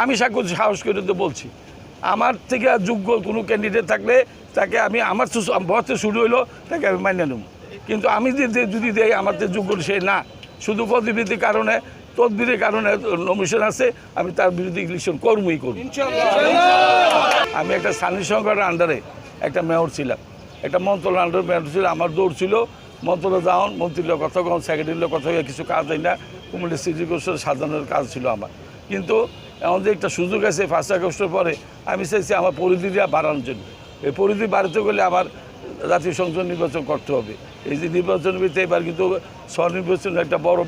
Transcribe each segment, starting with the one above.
আমি সাক্ষ্য সাহস করে তো বলছি। আমার থেকে যোগ্য কোনো ক্যান্ডিডেট থাকলে তাকে আমি আমার বয়সে শুরু হইল তাকে আমি মানিয়ে নেব। কিন্তু আমি যে যদি দেই আমার যে যোগ্য সে না। শুধু পদবৃত্তির কারণে তদবিরের কারণে নমিশন আছে আমি তার বিরুদ্ধে ইলেকশন কর্মই করব। আমি একটা স্থানীয় সংগঠনের আন্ডারে একটা মেয়র ছিলাম। একটা মন্ত্রণালয়ের আন্ডারে মেয়র ছিল আমার দৌড় ছিল। মন্ত্রণালয় যাওন মন্ত্রীর কথা কখন সেক্রেটারির কথা কিছু কাজ হয় না। কুমিল্লা সিটি কোর্সের সাধারণের কাজ ছিল আমার। কিন্তু এমন যে একটা সুযোগ আছে ফার্স্ট আগস্টের পরে আমি চাইছি আমার পরিধিটা বাড়ানোর জন্য। এই পরিধি বাড়াতে গেলে আমার জাতীয় সংসদ নির্বাচন করতে হবে। এই যে নির্বাচন ভিত্তি এবার কিন্তু স্বনির্বাচন একটা বড়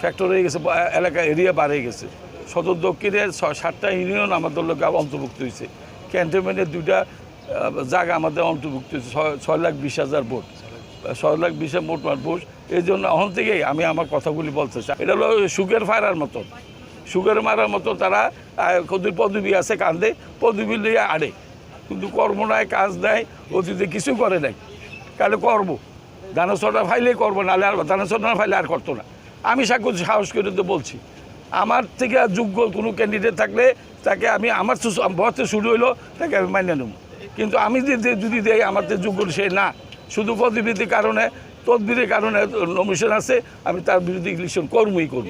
ফ্যাক্টর হয়ে গেছে এলাকা এরিয়া বাড়ে গেছে। সদর দক্ষিণে সাতটা ইউনিয়ন আমাদের লোক অন্তর্ভুক্ত হয়েছে ক্যান্টনমেন্টের দুইটা জায়গা আমাদের অন্তর্ভুক্ত হয়েছে ছয়- লাখ বিশ হাজার ভোট। ছয় লাখ বিশ হাজার মোট ভোট। এই জন্য এখন থেকেই আমি আমার কথাগুলি বলতে চাই। এটা হলো সুগার ফায়ার মতন। সুগার মারার মতো তারা কদুর পদবি আছে কান্দে পদবি নিয়ে আড়ে। কিন্তু কর্ম নাই, কাজ নাই, অতীতে কিছু করে নাই। কালে করব। দানাচটা ফাইলে করব নাহলে আর না ফাইলে আর করতো না। আমি সাক্ষ্য সাহস করে তো বলছি, আমার থেকে যোগ্য কোনো ক্যান্ডিডেট থাকলে তাকে আমি, আমার বয়সে শুরু হইল, তাকে আমি মানিয়ে নেব। কিন্তু আমি যদি দেই, আমার যে যোগ্য সে না। শুধু পদবৃত্তির কারণে, তদবিরের কারণে নমিশন আছে, আমি তার বিরুদ্ধে ইলেকশন কর্মই করব।